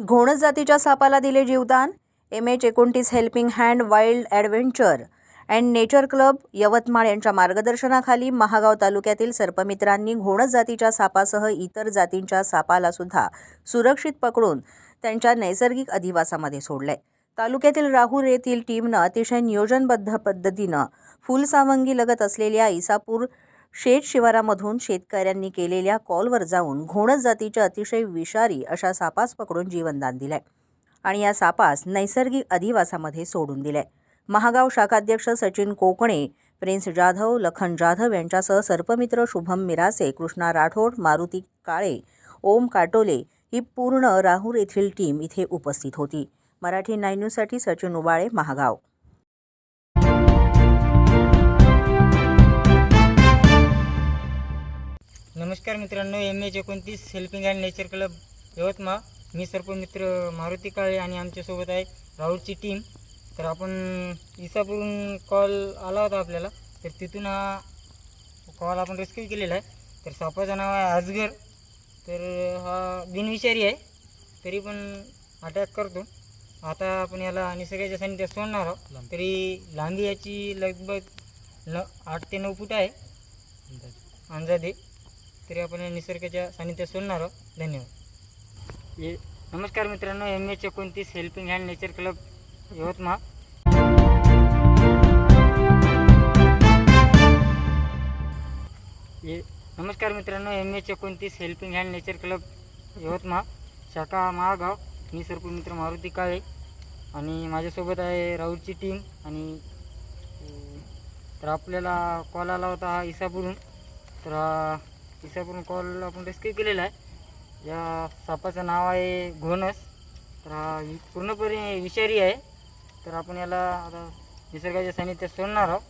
घोणस जातीच्या सापाला दिले जीवदान. एम. एच एकोणतीस helping hand wild adventure and nature club Yavatmal यांच्या मार्गदर्शनाखाली महागाव तालुक्यातील सर्पमित्रांनी घोणस जातीच्या सापासह इतर जातींच्या सापाला सुद्धा सुरक्षित पकडून त्यांच्या नैसर्गिक अधिवासामध्ये सोडले. तालुक्यातील राहूर येथील टीमनं अतिशय नियोजनबद्ध पद्धतीनं फुलसावंगी लगत असलेल्या इसापूर शेत शिवारामधून शेतकऱ्यांनी केलेल्या कॉलवर जाऊन घोणस जातीच्या अतिशय विषारी अशा सापास पकडून जीवनदान दिलंय. आणि या सापास नैसर्गिक अधिवासामध्ये सोडून दिलंय. महागाव शाखाध्यक्ष सचिन कोकणे प्रिन्स जाधव लखन जाधव यांच्यासह सर्पमित्र शुभम मिरासे कृष्णा राठोड मारुती काळे ओम काटोले ही पूर्ण राहूर येथील टीम इथे उपस्थित होती. मराठी नाईन न्यूजसाठी सचिन उबाळे महागाव. नमस्कार मित्रांनो एम एच एकोणतीस helping and nature club Yavatmal. मी सर्पमित्र मारुती काळे आणि आमच्यासोबत आहे राहुलची टीम तर आपण इसापूरून कॉल आला होता आपल्याला. तर तिथून हा कॉल आपण रेस्क्यू केलेला आहे. तर सापाचं नाव आहे अजगर तर हा बिनविषारी आहे. तरी पण अटॅक करतो. आता आपण याला निसर्गाच्या सानिध्यात सोडणार आहोत. तरी लांबी याची लगभग न आठ ते नऊ फूट आहे. अंदाजे. तरी आपण या निसर्गाच्या सानिध्यात सोडणार आहोत. धन्यवाद. ये नमस्कार मित्रांनो एम एच एकोणतीस helping hand nature club Yavatmal. ये नमस्कार मित्रांनो एम एच एकोणतीस helping hand nature club Yavatmal. शाखा महागाव मी मित्र मारुती काळे आणि माझ्यासोबत आहे राहुलची टीम आणि तर आपल्याला कॉल आला होता हा इसापूरून तर हा कॉल आपण रेस्क्यू केलेला आहे. या सापाचं नाव आहे घोणस तर हा पूर्णपणे विषारी आहे. तर आपण याला आता निसर्गाच्या सानिध्यात सोडणार आहोत.